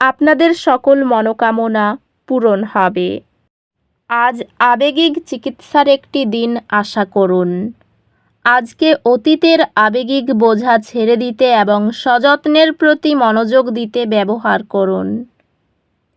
আপনাদের সকল মনোকামনা পূরণ হবে। আজ আবেগিক চিকিৎসার একটি দিন আশা করুন। আজকে অতীতের আবেগিক বোঝা ছেড়ে দিতে এবং সযত্নের প্রতি মনোযোগ দিতে ব্যবহার করুন।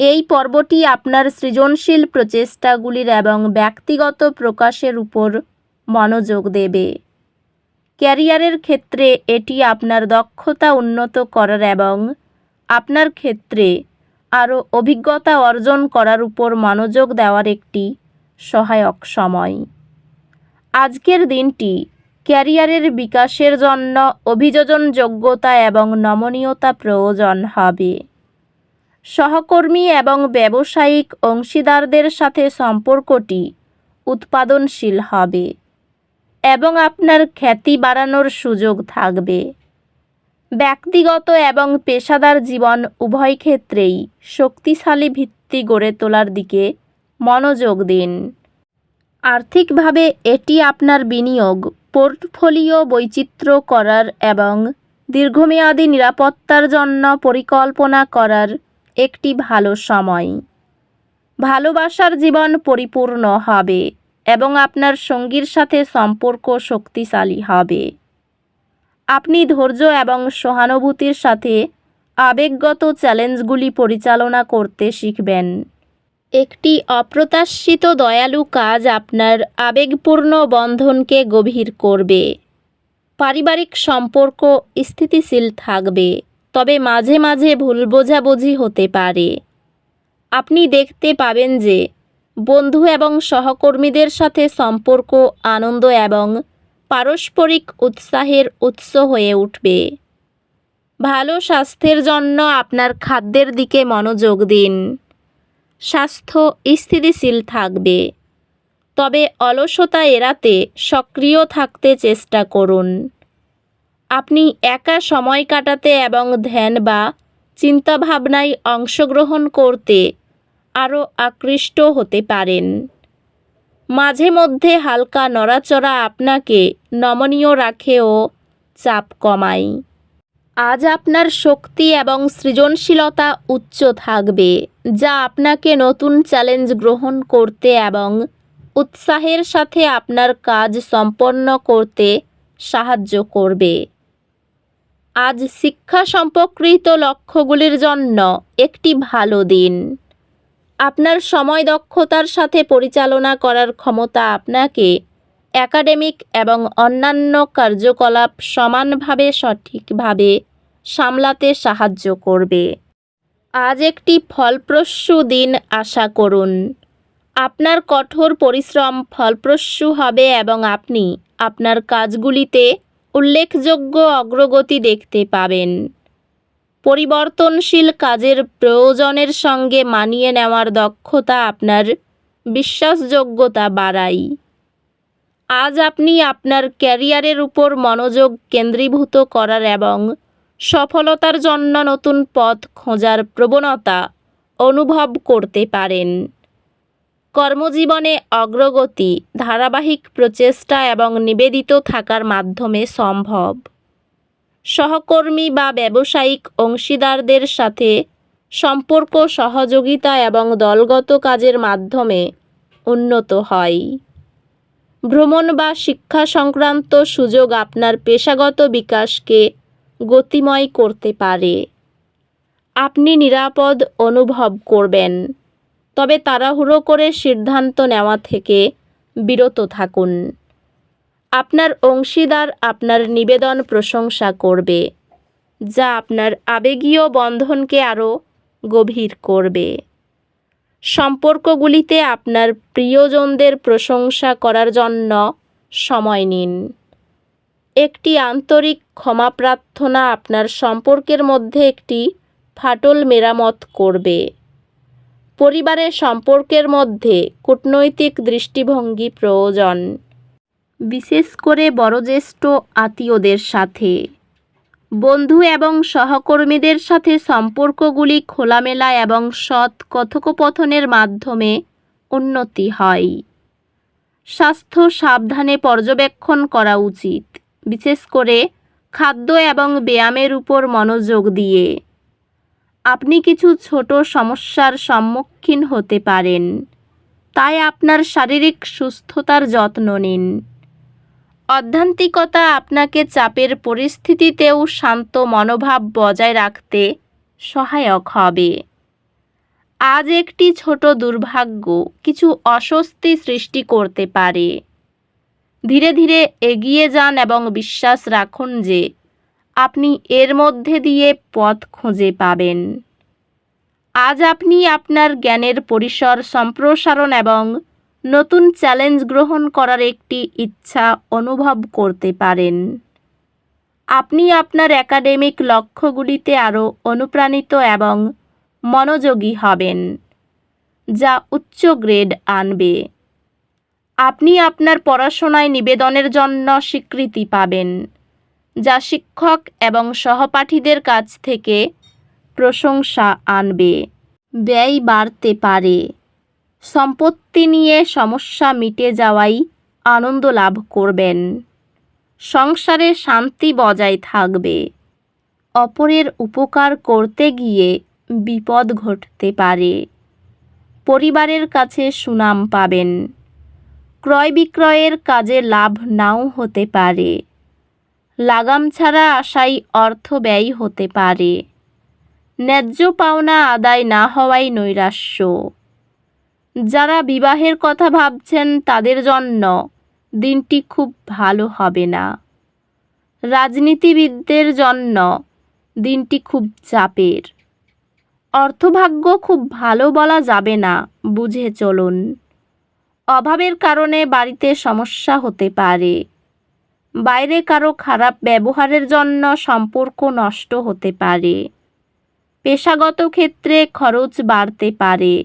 এই পর্বটি আপনার সৃজনশীল প্রচেষ্টাগুলির এবং ব্যক্তিগত প্রকাশের উপর মনোযোগ দেবে। ক্যারিয়ারের ক্ষেত্রে এটি আপনার দক্ষতা উন্নত করার এবং আপনার ক্ষেত্রে আরও অভিজ্ঞতা অর্জন করার উপর মনোযোগ দেওয়ার একটি সহায়ক সময়। আজকের দিনটি ক্যারিয়ারের বিকাশের জন্য অভিযোজন যোগ্যতা এবং নমনীয়তা প্রয়োজন হবে। সহকর্মী এবং ব্যবসায়িক অংশীদারদের সাথে সম্পর্কটি উৎপাদনশীল হবে এবং আপনার খ্যাতি বাড়ানোর সুযোগ থাকবে। ব্যক্তিগত এবং পেশাদার জীবন উভয় ক্ষেত্রেই শক্তিশালী ভিত্তি গড়ে তোলার দিকে মনোযোগ দিন। আর্থিকভাবে এটি আপনার বিনিয়োগ, পোর্টফোলিও বৈচিত্র্য করার এবং দীর্ঘমেয়াদী নিরাপত্তার জন্য পরিকল্পনা করার একটি ভালো সময়। ভালোবাসার জীবন পরিপূর্ণ হবে এবং আপনার সঙ্গীর সাথে সম্পর্ক শক্তিশালী হবে। আপনি ধৈর্য এবং সহানুভূতির সাথে আবেগগত চ্যালেঞ্জগুলি পরিচালনা করতে শিখবেন। একটি অপ্রত্যাশিত দয়ালু কাজ আপনার আবেগপূর্ণ বন্ধনকে গভীর করবে। পারিবারিক সম্পর্ক স্থিতিশীল থাকবে, তবে মাঝে মাঝে ভুল বোঝাবুঝি হতে পারে। আপনি দেখতে পাবেন যে বন্ধু এবং সহকর্মীদের সাথে সম্পর্ক, আনন্দ এবং পারস্পরিক উৎসাহের উৎস হয়ে উঠবে। ভালো স্বাস্থ্যের জন্য আপনার খাদ্যের দিকে মনোযোগ দিন। স্বাস্থ্য স্থিতিশীল থাকবে। তবে অলসতা এড়াতে সক্রিয় থাকতে চেষ্টা করুন। আপনি একা সময় কাটাতে এবং ধ্যান বা চিন্তাভাবনায় অংশগ্রহণ করতে আরও আকৃষ্ট হতে পারেন। মাঝে মধ্যে হালকা নড়াচড়া আপনাকে নমনীয় রাখে ও চাপ কমায়। আজ আপনার শক্তি এবং সৃজনশীলতা উচ্চ থাকবে, যা আপনাকে নতুন চ্যালেঞ্জ গ্রহণ করতে এবং উৎসাহের সাথে আপনার কাজ সম্পন্ন করতে সাহায্য করবে। আজ শিক্ষা সম্পর্কিত লক্ষ্যগুলির জন্য একটি ভালো দিন। আপনার সময় দক্ষতার সাথে পরিচালনা করার ক্ষমতা আপনাকে একাডেমিক এবং অন্যান্য কার্যকলাপ সমানভাবে সঠিকভাবে সামলাতে সাহায্য করবে। আজ একটি ফলপ্রসূ দিন আশা করুন। আপনার কঠোর পরিশ্রম ফলপ্রসূ হবে এবং আপনি আপনার কাজগুলিতে উল্লেখযোগ্য অগ্রগতি দেখতে পাবেন। পরিবর্তনশীল কাজের প্রয়োজনের সঙ্গে মানিয়ে নেওয়ার দক্ষতা আপনার বিশ্বাসযোগ্যতা বাড়ায় আজ আপনি আপনার ক্যারিয়ারের উপর মনোযোগ কেন্দ্রীভূত করার এবং সফলতার জন্য নতুন পথ খোঁজার প্রবণতা অনুভব করতে পারেন। কর্মজীবনে অগ্রগতি, ধারাবাহিক প্রচেষ্টা এবং নিবেদিত থাকার মাধ্যমে সম্ভব। সহকর্মী বা ব্যবসায়িক অংশীদারদের সাথে সম্পর্ক, সহযোগিতা এবং দলগত কাজের মাধ্যমে উন্নত হয়। ভ্রমণ বা শিক্ষা সংক্রান্ত সুযোগ আপনার পেশাগত বিকাশকে গতিময় করতে পারে। আপনি নিরাপদ অনুভব করবেন। তবে তাড়াহুড়ো করে সিদ্ধান্ত নেওয়া থেকে বিরত থাকুন। আপনার অংশীদার আপনার নিবেদন প্রশংসা করবে, যা আপনার আবেগীয় বন্ধনকে আরও গভীর করবে। সম্পর্কগুলিতে আপনার প্রিয়জনদের প্রশংসা করার জন্য সময় নিন। একটি আন্তরিক ক্ষমা প্রার্থনা আপনার সম্পর্কের মধ্যে একটি ফাটল মেরামত করবে। পরিবারের সম্পর্কের মধ্যে কূটনৈতিক দৃষ্টিভঙ্গি প্রয়োজন। বিশেষ করে বয়োজ্যেষ্ঠ আত্মীয়দের সাথে। বন্ধু এবং সহকর্মীদের সাথে সম্পর্কগুলি খোলামেলা এবং সৎ কথোপকথনের মাধ্যমে উন্নতি হয়। স্বাস্থ্য সাবধানে পর্যবেক্ষণ করা উচিত, বিশেষ করে খাদ্য এবং ব্যায়ামের উপর মনোযোগ দিয়ে। আপনি কিছু ছোট সমস্যার সম্মুখীন হতে পারেন, তাই আপনার শারীরিক সুস্থতার যত্ন নিন। অধ্যান্তিকতা আপনাকে চাপের পরিস্থিতিতেও শান্ত মনোভাব বজায় রাখতে সহায়ক হবে। আজ একটি ছোট দুর্ভাগ্য কিছু অস্বস্তি সৃষ্টি করতে পারে। ধীরে ধীরে এগিয়ে যান এবং বিশ্বাস রাখুন যে আপনি এর মধ্যে দিয়ে পথ খুঁজে পাবেন। আজ আপনি আপনার জ্ঞানের পরিসর সম্প্রসারণ এবং নতুন চ্যালেঞ্জ গ্রহণ করার একটি ইচ্ছা অনুভব করতে পারেন। আপনি আপনার একাডেমিক লক্ষ্যগুলিতে আরও অনুপ্রাণিত এবং মনোযোগী হবেন, যা উচ্চ গ্রেড আনবে। আপনি আপনার পড়াশোনায় নিবেদনের জন্য স্বীকৃতি পাবেন, যা শিক্ষক এবং সহপাঠীদের কাছ থেকে প্রশংসা আনবে। ব্যয় বাড়তে পারে। সম্পত্তি নিয়ে সমস্যা মিটে যাওয়াই আনন্দ লাভ করবেন। সংসারে শান্তি বজায় থাকবে। অপরের উপকার করতে গিয়ে বিপদ ঘটতে পারে। পরিবারের কাছে সুনাম পাবেন। ক্রয় বিক্রয়ের কাজে লাভ নাও হতে পারে। লাগাম ছাড়া আশাই অর্থ ব্যয় হতে পারে। ন্যায্য পাওনা আদায় না হওয়াই নৈরাশ্য। যারা বিবাহের কথা ভাবছেন তাদের জন্য দিনটি খুব ভালো হবে না। রাজনীতিবিদদের জন্য দিনটি খুব চাপের। অর্থভাগ্য খুব ভালো বলা যাবে না, বুঝে চলুন। অভাবের কারণে বাড়িতে সমস্যা হতে পারে। বাইরে কারও খারাপ ব্যবহারের জন্য সম্পর্ক নষ্ট হতে পারে। পেশাগত ক্ষেত্রে খরচ বাড়তে পারে।